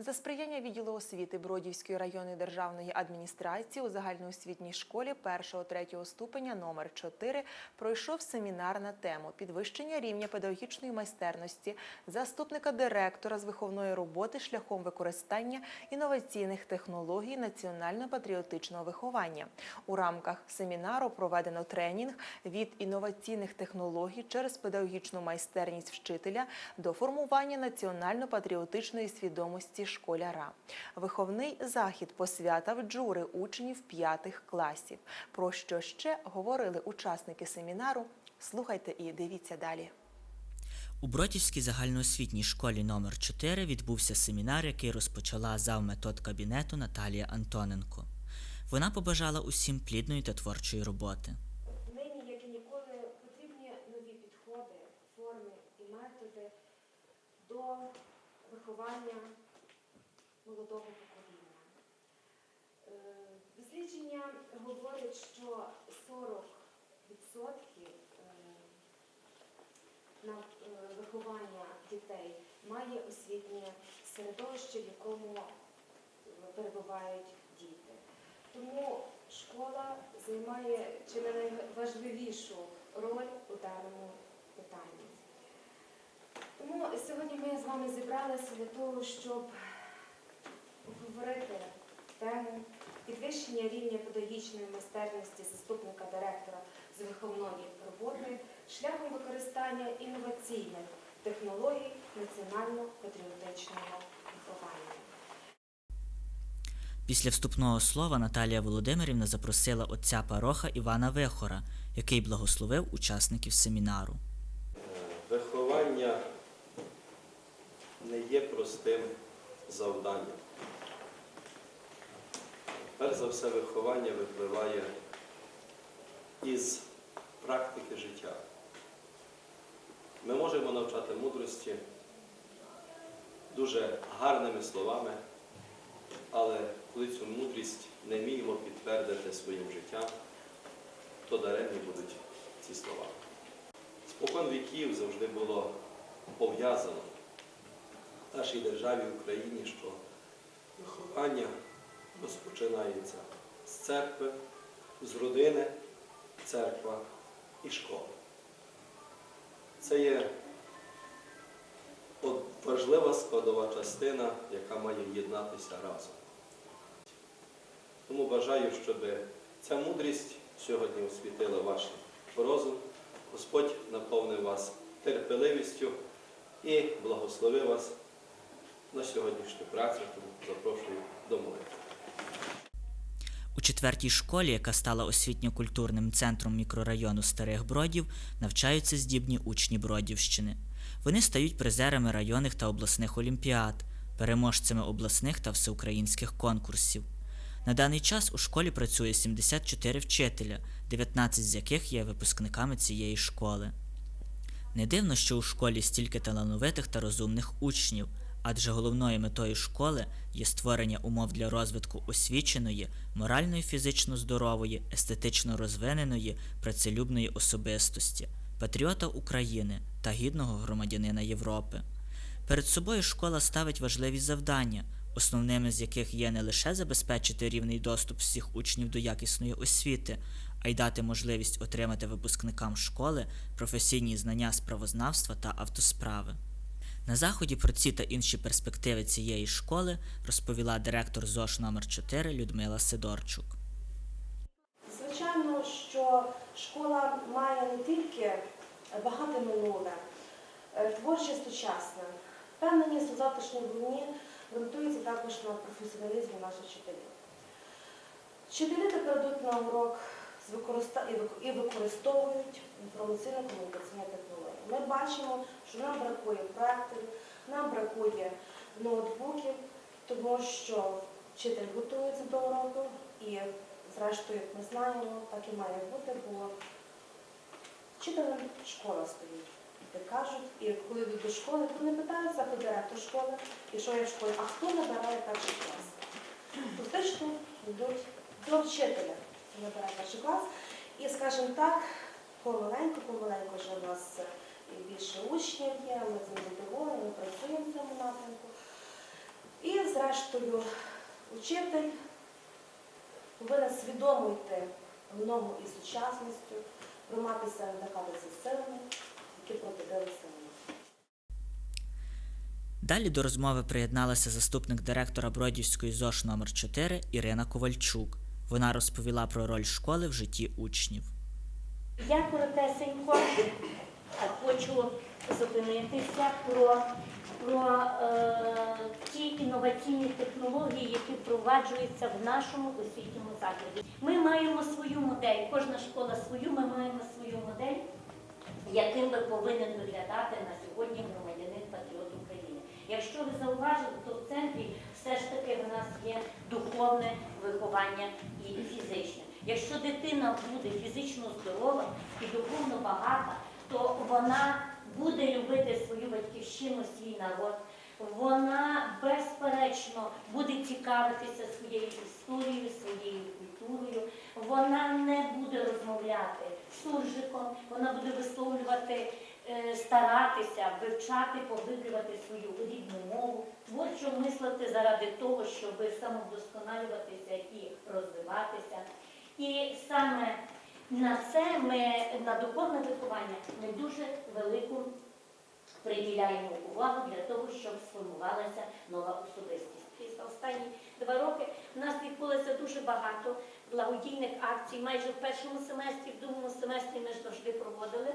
За сприяння відділу освіти Бродівської районної державної адміністрації у загальноосвітній школі 1-3 ступеня номер 4 пройшов семінар на тему підвищення рівня педагогічної майстерності заступника директора з виховної роботи шляхом використання інноваційних технологій національно-патріотичного виховання. У рамках семінару проведено тренінг від інноваційних технологій через педагогічну майстерність вчителя до формування національно-патріотичної свідомості школяра. Виховний захід посвятав джури учнів п'ятих класів. Про що ще говорили учасники семінару? Слухайте і дивіться далі. У Бродівській загальноосвітній школі номер 4 відбувся семінар, який розпочала завметод кабінету Наталія Антоненко. Вона побажала усім плідної та творчої роботи. Нині, як і ніколи, потрібні нові підходи, форми і методи до виховання молодого покоління. Е, Дослідження говорять, що 40% е, на е, виховання дітей має освітнє середовище, в якому перебувають діти. Тому школа займає чи не найважливішу роль у даному питанні. Тому сьогодні ми з вами зібралися для того, щоб обговорити тему підвищення рівня педагогічної майстерності заступника директора з виховної роботи шляхом використання інноваційних технологій національно-патріотичного виховання. Після вступного слова Наталія Володимирівна запросила отця пароха Івана Вихора, який благословив учасників семінару. Виховання не є простим завданням. Перш за все, виховання випливає із практики життя. Ми можемо навчати мудрості дуже гарними словами, але коли цю мудрість не вміємо підтвердити своїм життям, то даремні будуть ці слова. Спокон віків завжди було пов'язано в нашій державі Україні, що виховання розпочинається з церкви, з родини, церква і школа. Це є важлива складова частина, яка має єднатися разом. Тому бажаю, щоб ця мудрість сьогодні освітила ваш розум. Господь наповнив вас терпеливістю і благословив вас на сьогоднішню працю. Тому запрошую до молитви. У четвертій школі, яка стала освітньо-культурним центром мікрорайону Старих Бродів, навчаються здібні учні Бродівщини. Вони стають призерами районних та обласних олімпіад, переможцями обласних та всеукраїнських конкурсів. На даний час у школі працює 74 вчителя, 19 з яких є випускниками цієї школи. Не дивно, що у школі стільки талановитих та розумних учнів, адже головною метою школи є створення умов для розвитку освіченої, морально і фізично здорової, естетично розвиненої, працелюбної особистості, патріота України та гідного громадянина Європи. Перед собою школа ставить важливі завдання, основними з яких є не лише забезпечити рівний доступ всіх учнів до якісної освіти, а й дати можливість отримати випускникам школи професійні знання з правознавства та автосправи. На заході про ці та інші перспективи цієї школи розповіла директор ЗОШ номер 4 Людмила Сидорчук. Звичайно, що школа має не тільки багате минуле, е, творче сучасне. Впевненість у завтрашній війні ґрунтується також на професіоналізмі наших вчителів. Вчителі тепер йдуть на урок і використовують інформаційно-комунікаційні технології. Ми бачимо, що нам бракує проекторів, нам бракує ноутбуків, тому що вчитель готується до уроку і Зрештою, як ми знаємо, так і має бути, бо вчителем школа стоїть. Як кажуть, і коли йдуть до школи, то не питаються про директор школи, і що є в школі, а хто набирає перший клас. Фактично йдуть до вчителя, хто набирає перший клас. І, скажімо так, помаленьку, помаленьку вже у нас і більше учнів є, ми з ним задоволені, ми працюємо в цьому напрямку. І зрештою, учитель повинен свідомо йти в ногу із сучасністю, прийматися надихатися силами, які протидилися мені. Далі до розмови приєдналася заступник директора Бродівської ЗОШ номер 4 Ірина Ковальчук. Вона розповіла про роль школи в житті учнів. Я коротесенько хочу зупинитися про, про е, ті інноваційні технології, які впроваджуються в нашому освітньому закладі. Ми маємо свою модель, кожна школа свою, ми маємо свою модель, яким би повинен виглядати на сьогодні громадянин патріот України. Якщо ви зауважили, то в центрі все ж таки в нас є духовне виховання і фізичне. Якщо дитина буде фізично здорова і духовно багата, то вона буде любити свою батьківщину, свій народ. Вона безперечно буде цікавитися своєю історією, своєю культурою. Вона не буде розмовляти суржиком, вона буде висловлювати, е, старатися, вивчати, поглиблювати свою рідну мову, творчо мислити заради того, щоб самовдосконалюватися і розвиватися. І саме на це ми на духовне виховання ми дуже велику приділяємо увагу для того, щоб сформувалася нова особистість. За останні два роки в нас відбулося дуже багато благодійних акцій. Майже в першому семестрі, в другому семестрі ми ж завжди проводили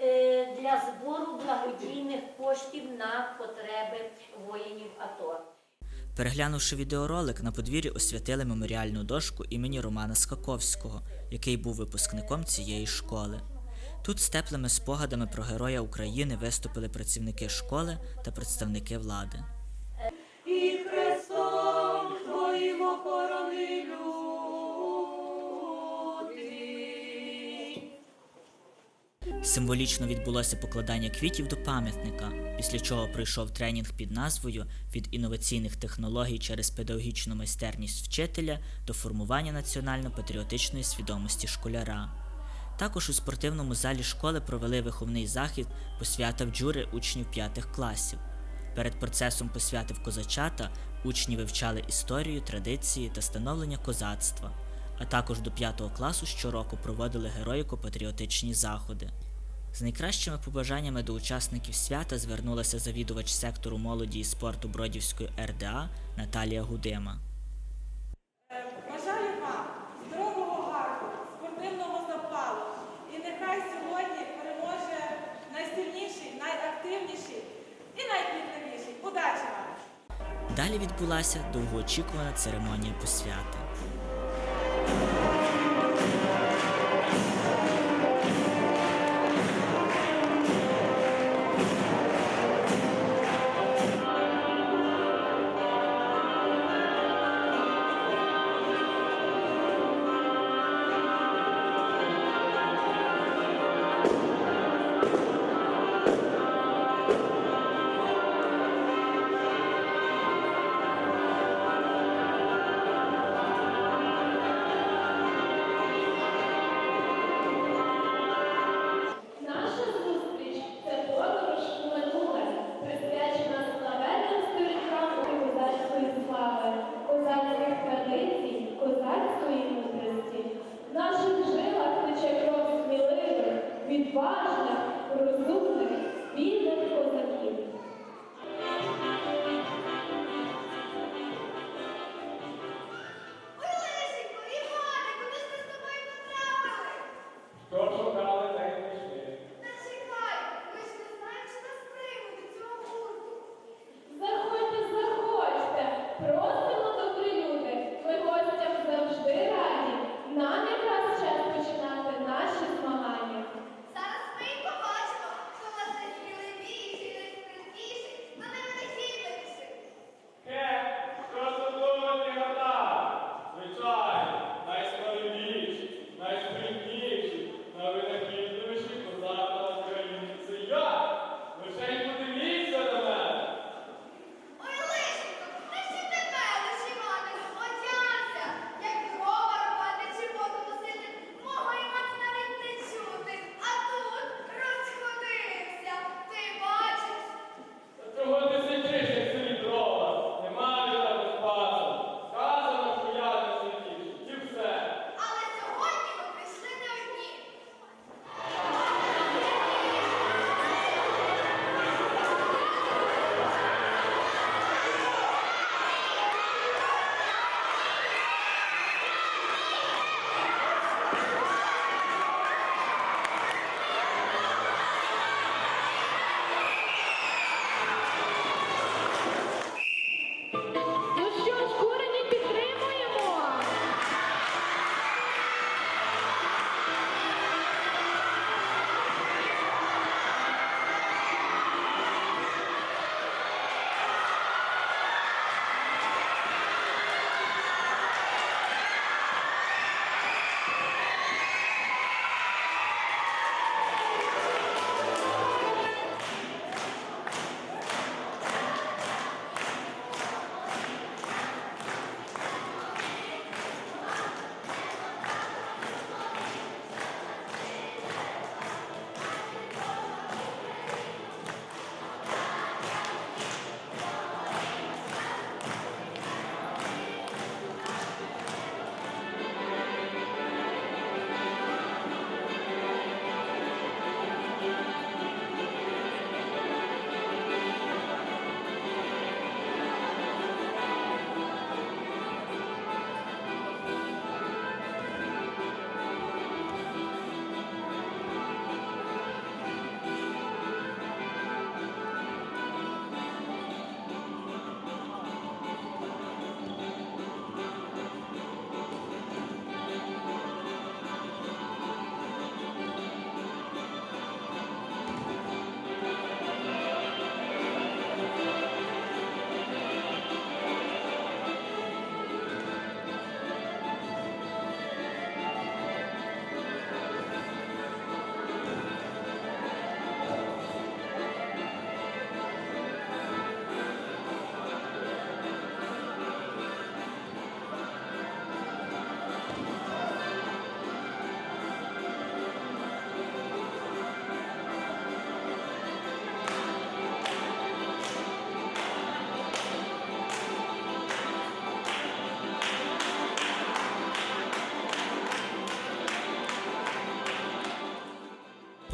е, для збору благодійних коштів на потреби воїнів АТО. Переглянувши відеоролик, на подвір'ї освятили меморіальну дошку імені Романа Скаковського, який був випускником цієї школи. Тут з теплими спогадами про Героя України виступили працівники школи та представники влади. і Христом Твоїм охорони Символічно відбулося покладання квітів до пам'ятника, після чого пройшов тренінг під назвою Від інноваційних технологій через педагогічну майстерність вчителя до формування національно-патріотичної свідомості школяра. Також у спортивному залі школи провели виховний захід посвята в джури учнів п'ятих класів. Перед процесом посвяти в козачата учні вивчали історію, традиції та становлення козацтва, а також до 5 класу щороку проводили героїко-патріотичні заходи. З найкращими побажаннями до учасників свята звернулася завідувач сектору молоді і спорту Бродівської РДА Наталія Гудима. Бажаю вам здорового гару, спортивного запалу. І нехай сьогодні переможе найсильніший, найактивніший і найквітливіший. Удачі вам! Далі відбулася довгоочікувана церемонія посвяти.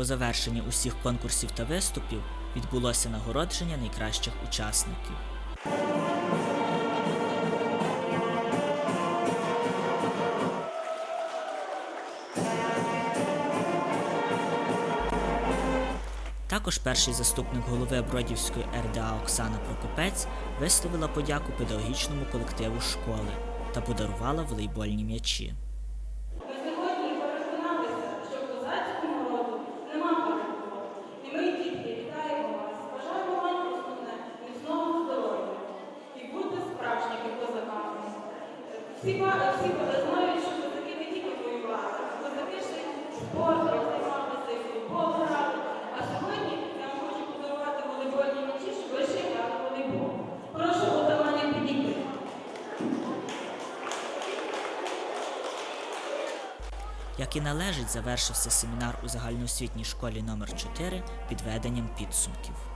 По завершенні усіх конкурсів та виступів відбулося нагородження найкращих учасників. Також перший заступник голови Бродівської РДА Оксана Прокопець висловила подяку педагогічному колективу школи та подарувала волейбольні м'ячі. Ми сьогодні переконалися, що в козацькому роду нема перемоги. І ми, дітки, вітаємо вас. Бажаємо вам основне міцного здоров'я. І будьте справжніми козаками. Всі, ба- всі знають, що козаки не тільки воювали, козаки ще й спортом займалися, і футбол грали. А сьогодні я вам хочу подарувати волейбольні м'ячі, щоб ви ще грали в волейбол. Прошу отамання підійти. Як і належить, завершився семінар у загальноосвітній школі номер 4 підведенням підсумків.